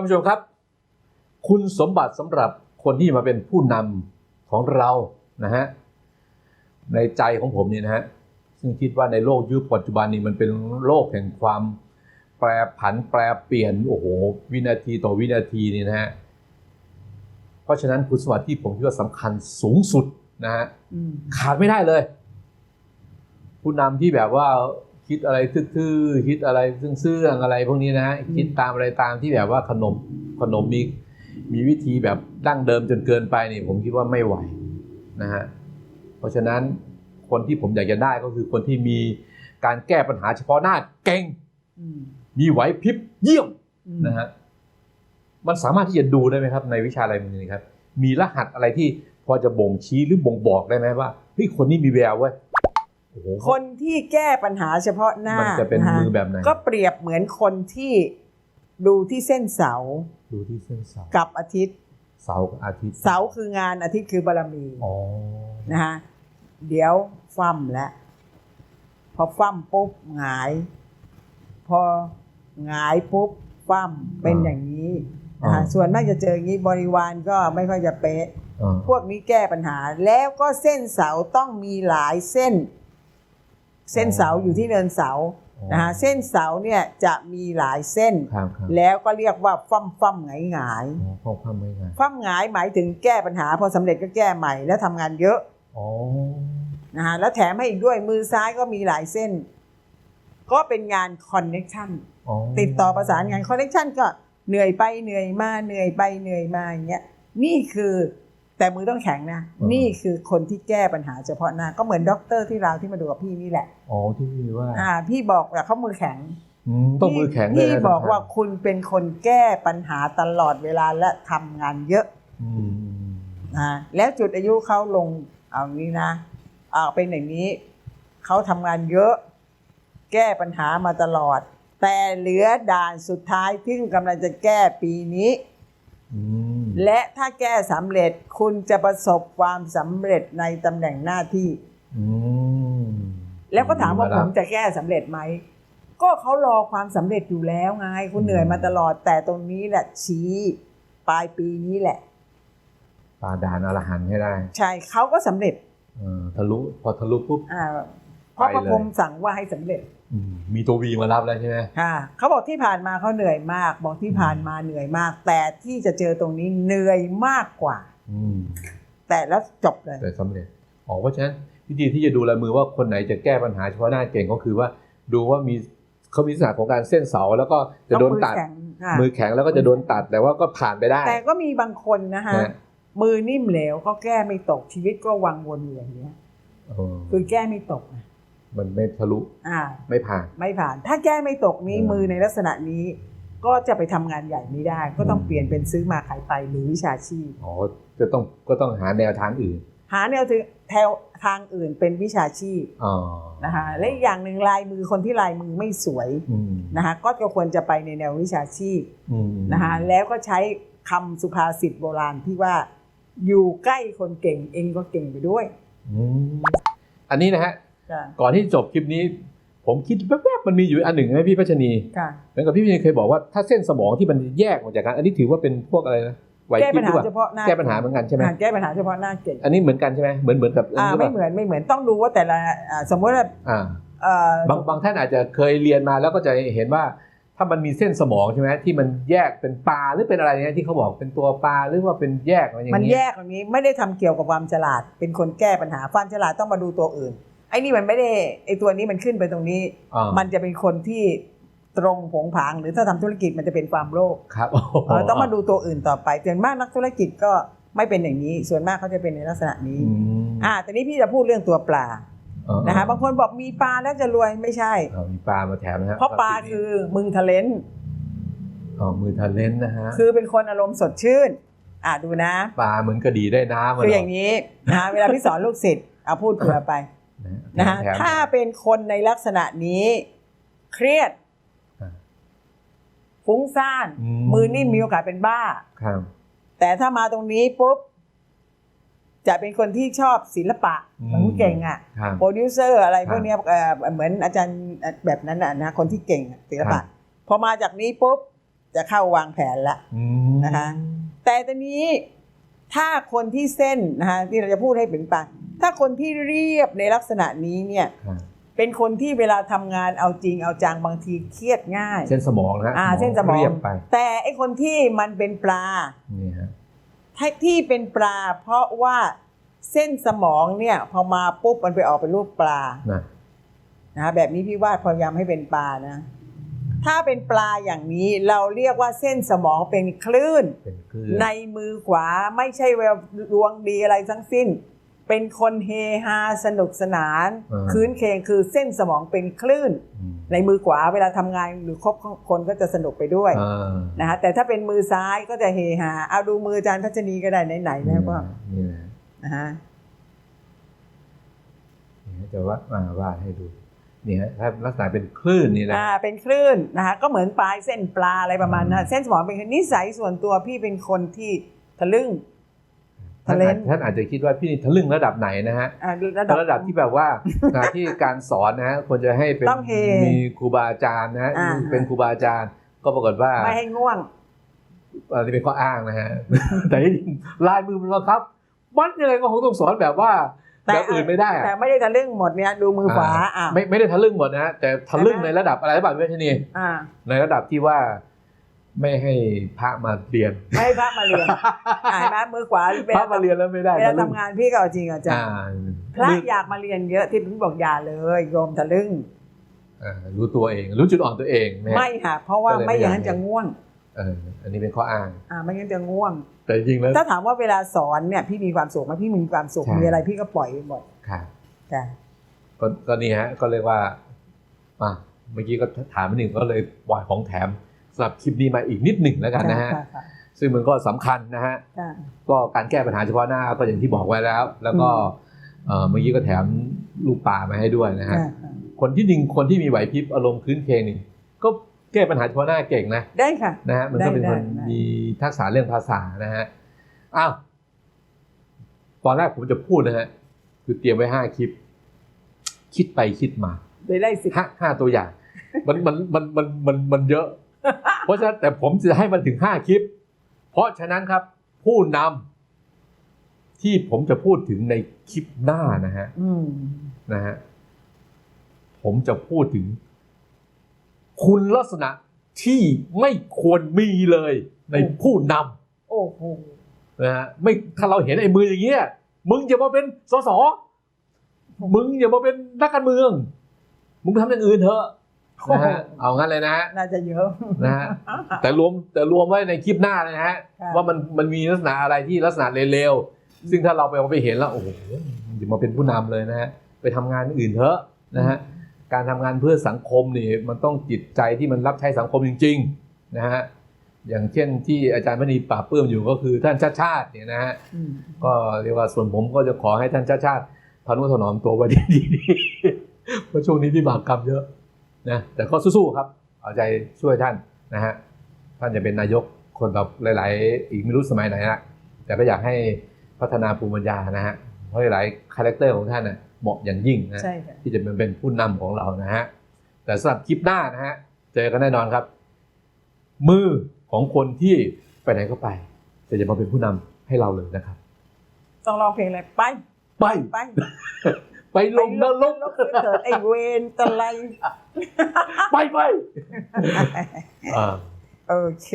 านผู้ชมครับ คุณสมบัติสำหรับคนที่มาเป็นผู้นำของเรานะฮะในใจของผมเนี่ยนะฮะซึ่งคิดว่าในโลกยุคปัจจุบันนี้มันเป็นโลกแห่งความแปรผันแปรเปลี่ยนโอ้โหวินาทีต่อวินาทีนี่นะฮะเพราะฉะนั้นคุณสมบัติที่ผมคิดว่าสำคัญสูงสุดนะฮะอืมขาดไม่ได้เลย ผู้นำที่แบบว่า คิดอะไรทื่อๆคิดอะไรซื่อๆอะไรพวกนี้นะฮะคิดตามอะไรตามที่แบบว่าขนมขนมมีมีวิธีแบบดั้งเดิมจนเกินไปนี่ผมคิดว่าไม่ไหวนะฮะเพราะฉะนั้นคนที่ผมอยากจะได้ก็คือคนที่มีการแก้ปัญหาเฉพาะหน้าเก่งอืมมีไหวพริบเยี่ยมอืมนะฮะมันสามารถที่จะดูได้ไหมครับ ในวิชาอะไรมือนี้ครับ มีรหัสอะไรที่พอจะบ่งชี้หรือบ่งบอกได้ไหมว่าเฮ้ยคนนี้มีแววเว้ยโอ้โห คนที่แก้ปัญหาเฉพาะหน้ามันจะเป็นคมือแบบไหนก็เปรียบเหมือนคนที่ดูที่เส้นเสา ดูที่เส้นเสา กับอาทิตย์ เสากับอาทิตย์ เสาคืองานอาทิตย์คือบารมีอ๋อนะฮะเดี๋ยวฟั่มแล้วพอฟั่มปุ๊บหงาย พอหงายปุ๊บฟั่มเป็นอย่างนี้นะฮะส่วนมากจะเจออย่างนี้บริวารก็ไม่ค่อยจะเป๊ะอ่าพวกนี้แก้ปัญหา แล้วก็เส้นเสาต้องมีหลายเส้น เส้นเสาอยู่ที่เนินเสานะฮะเส้นเสาเนี่ยจะมีหลายเส้น ครับครับแล้วก็เรียกว่าฟั่มฟั่มหงายหงายอ๋อข้อความไม่ง่ายฟั่มหงายหมายถึงแก้ปัญหา พอสำเร็จก็แก้ใหม่แล้วทำงานเยอะอ๋อนะฮะแล้วแถมให้อีกด้วยมือซ้ายก็มีหลายเส้น ก็เป็นงานคอนเน็ชันอ๋อติดต่อประสานงานคอนเน็ชันก็เหนื่อยไปเหนื่อยมาเหนื่อยไปเหนื่อยมาอย่างเงี้ยนี่คือ แต่มือต้องแข็งนะ นี่คือคนที่แก้ปัญหาเฉพาะหน้าก็เหมือนด็อกเตอร์ที่เราที่มาดูกับพี่นี่แหละอ๋อที่ว่าอ่า พี่บอกว่าเขามือแข็งอืมต้องมือแข็งเลยพี่นะบอกว่าคุณเป็นคนแก้ปัญหาตลอดเวลาและทำงานเยอะอืมนะแล้วจุดอายุเขาลงเอางี้นะเอาเป็นอย่างนี้เขาทำงานเยอะ แก้ปัญหามาตลอด แต่เหลือด่านสุดท้ายที่กำลังจะแก้ปีนี้อืม และถ้าแก้สำเร็จคุณจะประสบความสำเร็จในตำแหน่งหน้าที่ อืม แล้วก็ถามว่าแล้ผมจะแก้สำเร็จไหม ก็เขารอความสำเร็จอยู่แล้วไง คุณเหนื่อยมาตลอดแต่ตรงนี้แหละชี้ปลายปีนี้แหละ ปาดานอรหันต์ให้ได้ใช่เขาก็สำเร็จเออทะลุพอทะลุปุ๊บ อ่าเพราะไปพระเลยพรหมสั่งว่าให้สำเร็จอื มมีตัววีมารับแล้วใช่ไหมค่ะเขาบอกที่ผ่านมาเขาเหนื่อยมาก บอกที่ผ่านมาเหนื่อยมาก แต่ที่จะเจอตรงนี้เหนื่อยมากกว่า อืมแต่แล้วจบเลย แต่สำเร็จอ๋อเพราะฉะนั้นวิธีที่จะดูลายมือว่าคนไหนจะแก้ปัญหาเฉพาะหน้าเก่งก็คือว่า ดูว่ามีเขามีลักษณะของการเส้นเสาแล้วก็จะโดนตัดต้องมือแข็งค่ะมือแข็งแล้วก็จะโดนตัดแต่ว่าก็ผ่านไปได้ แต่ก็มีบางคนนะฮะนะมือนิ่มเหลวเขาแก้ไม่ตกชีวิตก็วังวนอยู่อย่างเนี้ยเออคือแก้ไม่ตกนะ มันไม่ทะลุอ่าไม่ผ่าน ไม่ผ่าน ถ้าแก้ไม่ตกนี้เออมือในลักษณะนี้ ก็จะไปทำงานใหญ่ไม่ได้ ก็ต้องอืมเปลี่ยนเป็นซื้อมาขายไปหรือวิชาชีพ อ๋อจะต้องก็ต้องหาแนวทางอื่นหาแนวแถวทางอื่นเป็นวิชาชีพอ๋อนะคะและอีกอย่างหนึ่งลายมือคนที่ลายมือไม่สวยอืมนะคะก็ควรจะไปในแนววิชาชีพอืมนะคะแล้วก็ใช้คำสุภาษิตโบราณที่ว่าอยู่ใกล้คนเก่งเองก็เก่งไปด้วย อืมอันนี้นะฮะค่ะ ก่อนที่จบคลิปนี้ ผมคิดแวบๆมันมีอยู่อันหนึ่งนะพี่พัชนีค่ะเหมือนกับพี่พัชนีเคยบอกว่าถ้าเส้นสมองที่มันแยกออกจากกัน อันนี้ถือว่าเป็นพวกอะไรนะไหวแก้พริปับญหรือหาเปล่าเฉพาะหน้าแก้ปัญหาเหมือนกันใช่ไหมอ่าแก้ปัญหาเฉพาะหน้าเก่งอันนี้เหมือนกันใช่ไหมเหมือนเหมือนกับอ่าหรือเปไม่ล่าเหมือนไม่เหมือนต้องดูว่าแต่ละอ่าสมมติว่าอ่าเอ่อบางบางท่านอาจจะเคยเรียนมาแล้วก็จะเห็นว่าถ้ามันมีเส้นสมองใช่ไหมที่มันแยกเป็นปลาหรือเป็นอะไรเนี่ยที่เขาบอกเป็นตัวปลาหรือว่าเป็นแยกอะไรอย่างมันเงี้แยกตรงนี้ไม่ได้ทำเกี่ยวกับความฉลาด เป็นคนแก้ปัญหาความฉลาดต้องมาดูตัวอื่น ไอ้นี่มันไม่ได้ไอ้ตัวนี้มันขึ้นไปตรงนี้ อ่ามันจะเป็นคนที่ตรงผงผาง หรือถ้าทำธุรกิจมันจะเป็นความโลภครับเออต้องมาดูตัวอื่นต่อไปส่วนมากนักธุรกิจก็ไม่เป็นอย่างนี้ ส่วนมากเขาจะเป็นในลักษณะนี้อืมอ่าแต่นี้พี่จะพูดเรื่องตัวปลาอ๋อนะคะบางคนบอกมีปลาแล้วจะรวยไม่ใช่ เอามีปลามาแถมนะฮะเพราะปลาคือมึงทะเลนอ๋อมือทะเลนนะฮะคือเป็นคนอารมณ์สดชื่น อ่าดูนะ ปลาเหมือนกระดีได้น้ำะคืออย่างนี้นะเวลาพี่สอนลูกศิษย์เอาพูดเผื่อไป นะนะฮะฮะแถมถ้าเป็นคนในลักษณะนี้เครียดอ่าฟุ้งซ่านอืมมือนิ่มมีโอกาสเป็นบ้าครับแต่ถ้ามาตรงนี้ปุ๊บจะเป็นคนที่ชอบศิลปะเหมือนเก่งอะครับโปรดิวเซอร์อะไรครับพวกเนี้ยเอ่อเหมือนอาจารย์แบบนั้นน่ะนะคนที่เก่งอะศิลครัปะบพอมาจากนี้ปุ๊บจะเข้าวางแผนละอืมนะคะแต่ตอนนี้ถ้าคนที่เส้นนะคะที่เราจะพูดให้เป็นปาก ถ้าคนที่เรียบในลักษณะนี้เนี่ยครับเป็นคนที่เวลาทำงานเอาจริงเอาจังบางทีเครียดง่าย เส้นสมองนะฮะอ่าเส้นสมองเรียบไป แต่ไอคนที่มันเป็นปลานี่ฮะที่เป็นปลา เพราะว่าเส้นสมองเนี่ย พอมาปุ๊บมันไปออกเป็นรูปปลานะนะแบบนี้พี่วาดพยายามให้เป็นปลานะ ถ้าเป็นปลาอย่างนี้เราเรียกว่าเส้นสมองเป็นคลื่นเป็นคลื่นในมือขวาไม่ใช่แววดวงดีอะไรทั้งสิ้น เป็นคนเฮฮาสนุกสนาน คืนเคงคือเส้นสมองเป็นคลื่นอืมในมือขวาเวลาทำงานหรือคบคนก็จะสนุกไปด้วยอ่านะคะแต่ถ้าเป็นมือซ้ายก็จะเฮฮาเอาดูมืออาจารย์พัชนีก็ได้ไหนๆนะว่านี่นะนะฮะนี่ฮะจะว่าอ่าวาดให้ดูนี่ฮะถ้าลักษณะเป็นคลื่นนี่นะอ่าเป็นคลื่นนะคะก็เหมือนปลายเส้นปลาอะไรประมาณนั้นอืมเส้นสมองเป็นนิสัยส่วนตัวพี่เป็นคนที่ทะลึ่ง ท่านทะเลอาจนท่านอาจจะคิดว่าพี่นี่ทะลึ่งระดับไหนนะฮะอ่าระดับระดับที่แบบว่าการที่การสอนนะฮะควรจะให้เป็นต้องเฮมีครูบาอาจารย์นะฮะอ่าเป็นครูบาอาจารย์ ก็ปรากฏว่าไม่ให้ง่วงอันนี้เป็นข้ออ้างนะฮะแต่จริงๆลายมือมันบังคับมันยังไงก็คงต้องสอนแบบว่าแต่แบบอื่นไม่ได้อะแต่ไม่ได้ทะลึ่งหมดเนี่ยดูมือขวาอ่าไม่ไม่ได้ทะลึ่งหมดนะฮะแต่ทะลึ่งใช่ไหมในระดับอะไรบ้างพี่ชนีอ่าในระดับที่ว่า ไม่ให้พระมาเรียน ไม่ให้พระมาเรียนอ่านไหมมือขวาเวพระลามาเรียนแล้วไม่ได้เวลาทะลึ่งทำงานพี่ก็เอาจริงเอาจังอ่าพระอยากมาเรียนเยอะที่พี่บอกอย่าเลยโยมทะลึ่งอ่ารู้ตัวเอง รู้จุดอ่อนตัวเองนะฮะไม่ค่ะเพราะว่าก็เลยไม่ไม่อย่างนั้นอยากจะง่วงเอออันนี้เป็นข้ออ้างอ่าไม่งั้นจะง่วง แต่จริงๆแล้วถ้าถามว่าเวลาสอนเนี่ยพี่มีความสุขไหมพี่มีความสุขใช่มีอะไรพี่ก็ปล่อยไปหมดค่ะจ้ะก็ก็นี่ฮะก็เลยว่าอะเมื่อกี้ก็ถามไปหนึ่งก็เลยปล่อยของแถมสำ หรับคลิปนี้มาอีกนิดหนึ่งแล้วกันนะฮะค่ค่ซึ่งมันก็สำคัญนะฮะค่ะก็การแก้ปัญหาเฉพาะหน้าก็อย่างที่บอกไว้แล้ว แล้วก็เอ่อเมื่อกี้ก็แถมลูกป่ามาให้ด้วยนะฮะค่ะค่ะคนที่จริงคนที่มีไหวพริบอารมณ์คืนเคงนี่ก็แก้ปัญหาเฉพาะหน้าเก่งนะได้ค่ะนะฮะมันก็เป็นได้คนได้มีทักษะเรื่องภาษานะฮะอ้าวตอนแรกผมจะพูดนะฮะคือเตรียมไว้ห้าคลิป คิดไปคิดมาเลยได้สิห้าห้าตัวอย่าง มันมันมันมันมันมันเยอะเพ ราะฉะนั้นแต่ผมจะให้มันถึงห้าคลิป เพราะฉะนั้นครับผู้นำที่ผมจะพูดถึงในคลิปหน้านะฮะอืมนะฮะผมจะพูดถึง คุณลักษณะที่ไม่ควรมีเลยในผู้นโอ้โหำนะฮะไม่ถ้าเราเห็นไอ้มืออย่างเงี้ยมึงอย่ามาเป็นสสมึงอย่ามาเป็นนักการเมือง มึงทำอย่างอื่นเถอะ นะฮะเอางั้นเลยนะฮะน่าจะเยอะนะฮะแต่รวมแต่รวมไว้ในคลิปหน้าเลยนะฮะค่ะว่ามันมันมีลักษณะอะไรที่ลักษณะเลวๆซึ่งถ้าเราไปเอาไปเห็นแล้วโอ้โหอย่ามาเป็นผู้นำเลยนะฮะไปทำงานอื่นเถอะนะฮะการทำงานเพื่อสังคมนี่มันต้องจิตใจที่มันรับใช้สังคมจริงๆนะฮะอย่างเช่นที่อาจารย์มณีปราบปลื้มอยู่ก็คือท่านชาติชาติเนี่ยนะฮะอืมก็เรียกว่าส่วนผมก็จะขอให้ท่านชาติชาติทนุถนอมตัวไว้ดีๆเพราะช่วงนี้ที่บากกรรมเยอะ นะแต่ก็สู้ๆครับ เอาใจช่วยท่านนะฮะท่านจะเป็นนายกคนต่อหลาย ๆ อีกไม่รู้สมัยไหนละแต่ก็อยากให้พัฒนาภูมิปัญญานะฮะเพราะหลายคาแรคเตอร์ของท่านน่ะเหมาะอย่างยิ่งนะใช่ค่ะที่จะเป็นเป็นผู้นำของเรานะฮะแต่สำหรับคลิปหน้านะฮะเจอกันแน่นอนครับ มือของคนที่ไปไหนก็ไป แต่จะมาเป็นผู้นำให้เราเลยนะครับ ต้องร้องเพลงอะไรไป ไปไป ไปลงนรกลงเกิดไอเวนตะไลไปไปอ่าโอเค